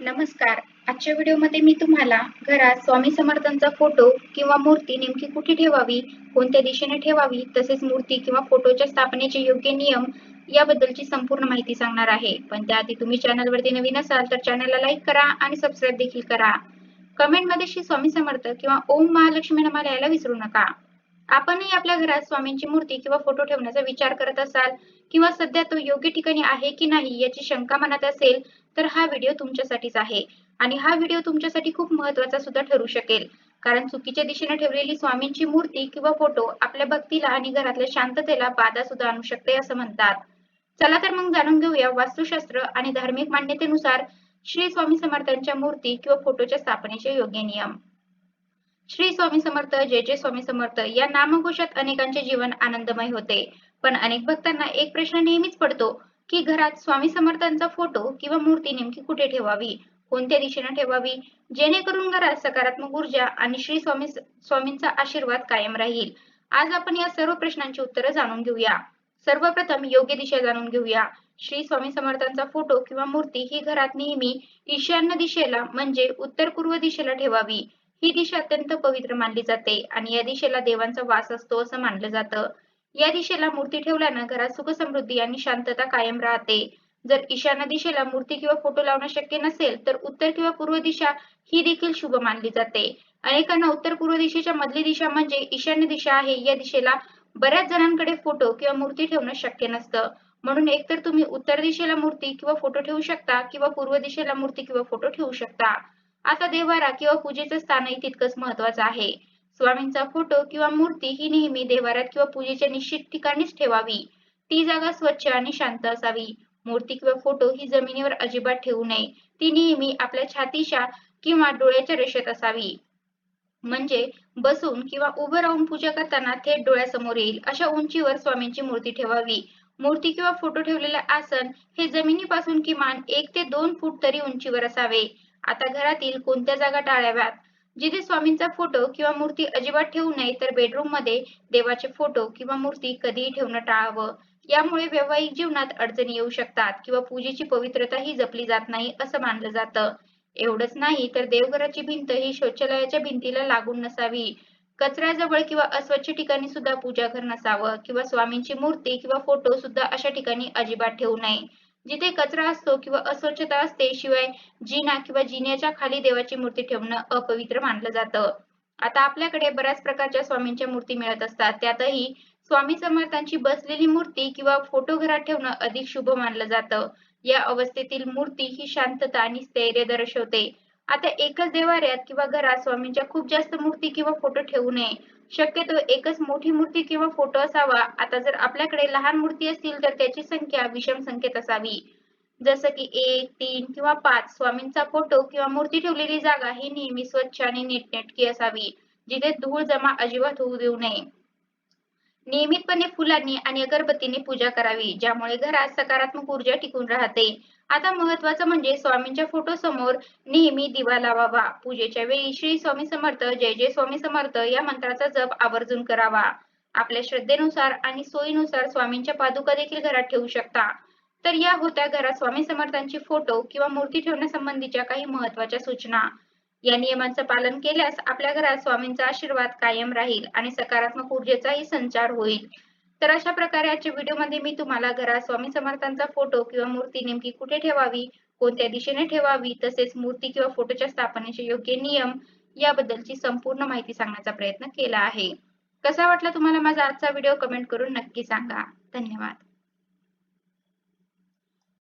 नमस्कार. आजच्या व्हिडिओमध्ये मी तुम्हाला घरात स्वामी समर्थांचा फोटो किंवा मूर्ती नेमकी कुठे ठेवावी कोणत्या दिशेने ठेवावी तसेच मूर्ती किंवा फोटोच्या स्थापनेचे योग्य नियम याबद्दलची संपूर्ण माहिती सांगणार आहे. पण त्याआधी तुम्ही चॅनलवरती नवीन असाल तर चॅनलला लाईक करा आणि सबस्क्राईब देखील करा. कमेंटमध्ये श्री स्वामी समर्थ किंवा ओम महालक्ष्मी नमाला यायला विसरू नका. आपणही आपल्या घरात स्वामींची मूर्ती किंवा फोटो ठेवण्याचा विचार करत असाल किंवा सध्या तो योग्य ठिकाणी आहे की नाही याची शंका मनात असेल तर हा व्हिडिओ तुमच्यासाठीच आहे. आणि हा व्हिडिओ तुमच्यासाठी खूप महत्त्वाचा सुद्धा ठरू शकेल. कारण चुकीच्या दिशेने ठेवलेली स्वामींची मूर्ती किंवा फोटो आपल्या भक्तीला आणि घरातल्या शांततेला बाधा सुद्धा आणू शकते असं म्हणतात. चला तर मग जाणून घेऊया वास्तुशास्त्र आणि धार्मिक मान्यतेनुसार श्री स्वामी समर्थांच्या मूर्ती किंवा फोटोच्या स्थापनेचे योग्य नियम. श्री स्वामी समर्थ जय जय स्वामी समर्थ. या नामघोषात अनेकांचे जीवन आनंदमय होते. पण अनेक भक्तांना एक प्रश्न नेहमीच पडतो की घरात स्वामी समर्थांचा फोटो किंवा मूर्ती नेमकी कुठे ठेवावी? कोणत्या दिशेने ठेवावी? जेणेकरून घरात सकारात्मक ऊर्जा आणि श्री स्वामी स्वामींचा आशीर्वाद कायम राहील. आज आपण या सर्व प्रश्नांची उत्तरं जाणून घेऊया. सर्वप्रथम योग्य दिशा जाणून घेऊया. श्री स्वामी समर्थांचा फोटो किंवा मूर्ती ही घरात नेहमी ईशान्य दिशेला म्हणजे उत्तर पूर्व दिशेला ठेवावी. ही दिशा अत्यंत पवित्र मानली जाते आणि या दिशेला देवांचा वास असतो असं मानलं जातं. या दिशेला मूर्ती ठेवल्यानं घरात सुख समृद्धी आणि शांतता कायम राहते. जर ईशान्य दिशेला मूर्ती किंवा फोटो लावणं शक्य नसेल तर उत्तर किंवा पूर्व दिशा ही देखील शुभ मानली जाते. अनेकांना उत्तर पूर्व दिशेच्या मधली दिशा म्हणजे ईशान्य दिशा आहे. या दिशेला बऱ्याच जणांकडे फोटो किंवा मूर्ती ठेवणं शक्य नसतं. म्हणून एकतर तुम्ही उत्तर दिशेला मूर्ती किंवा फोटो ठेवू शकता किंवा पूर्व दिशेला मूर्ती किंवा फोटो ठेवू शकता. आता देवारा किंवा पूजेचं स्थानही तितकंच महत्वाचं आहे. स्वामींचा फोटो किंवा मूर्ती ही नेहमी देवारात किंवा पूजेच्या निश्चित ठिकाणीच ठेवावी. ती जागा स्वच्छ आणि शांत असावी. मूर्ती किंवा फोटो ही जमिनीवर अजिबात ठेवू नये. ती नेहमी आपल्या छातीच्या किंवा डोळ्याच्या रेषेत असावी. म्हणजे बसून किंवा उभं राहून पूजा करताना थेट डोळ्यासमोर येईल अशा उंचीवर स्वामींची मूर्ती ठेवावी. मूर्ती किंवा फोटो ठेवलेले आसन हे जमिनीपासून किमान एक ते दोन फूट तरी उंचीवर असावे. आता घरातील कोणत्या जागा टाळाव्यात? जिथे स्वामींचा फोटो किंवा मूर्ती अजिबात ठेवू नये तर बेडरूममध्ये देवाचे फोटो किंवा मूर्ती कधीही ठेवणं टाळावं. यामुळे वैवाहिक जीवनात अडचणी येऊ शकतात किंवा पूजेची पवित्रता ही जपली जात नाही असं मानलं जातं. एवढंच नाही तर देवघराची भिंत ही शौचालयाच्या भिंतीला लागून नसावी. कचऱ्याजवळ किंवा अस्वच्छ ठिकाणी सुद्धा पूजा घर नसावं किंवा स्वामींची मूर्ती किंवा फोटो सुद्धा अशा ठिकाणी अजिबात ठेवू नये. जिथे कचरा असतो किंवा अस्वच्छता असते शिवाय जिना किंवा जिन्याच्या खाली देवाची मूर्ती ठेवणं अपवित्र मानलं जातं. आता आपल्याकडे बऱ्याच प्रकारच्या स्वामींच्या मूर्ती मिळत असतात. त्यातही स्वामी समर्थांची बसलेली मूर्ती किंवा फोटो घरात ठेवणं अधिक शुभ मानलं जातं. या अवस्थेतील मूर्ती ही शांतता आणि स्थैर्य दर्शवते. आता एकच देवाऱ्यात किंवा घरात स्वामींच्या खूप जास्त मूर्ती किंवा फोटो ठेवू नये. शक्यतो एकच मोठी मूर्ती किंवा फोटो असावा. आता जर आपल्याकडे लहान मूर्ती असतील तर त्याची संख्या विषम संख्येत असावी. जसं की एक तीन किंवा पाच स्वामींचा फोटो किंवा मूर्ती ठेवलेली जागा ही नेहमी स्वच्छ आणि नीटनेटकी असावी जिथे धूळ जमा अजिबात होऊ देऊ नये. नियमितपणे फुलांनी आणि अगरबत्तीने पूजा करावी ज्यामुळे घरात सकारात्मक ऊर्जा टिकून राहते. आता महत्वाचं म्हणजे स्वामींच्या फोटो समोर नेहमी दिवा लावावा. पूजेच्या वेळी श्री स्वामी समर्थ जय जय स्वामी समर्थ या मंत्राचा जप आवर्जून करावा. आपल्या श्रद्धेनुसार आणि सोयीनुसार स्वामींच्या पादुका देखील घरात ठेवू शकता. तर या होत्या घरात स्वामी समर्थांची फोटो किंवा मूर्ती ठेवण्यासंबंधीच्या काही महत्त्वाच्या सूचना. या नियमांचं पालन केल्यास आपल्या घरात स्वामींचा आशीर्वाद कायम राहील आणि सकारात्मक ऊर्जेचाही संचार होईल. तर अशा प्रकारे आजच्या व्हिडिओमध्ये मी तुम्हाला घरात स्वामी समर्थांचा फोटो किंवा मूर्ती नेमकी कुठे ठेवावी कोणत्या दिशेने ठेवावी तसेच मूर्ती किंवा फोटोच्या स्थापनेचे योग्य नियम याबद्दलची संपूर्ण माहिती सांगण्याचा प्रयत्न केला आहे. कसा वाटला तुम्हाला माझा आजचा व्हिडिओ कमेंट करून नक्की सांगा. धन्यवाद.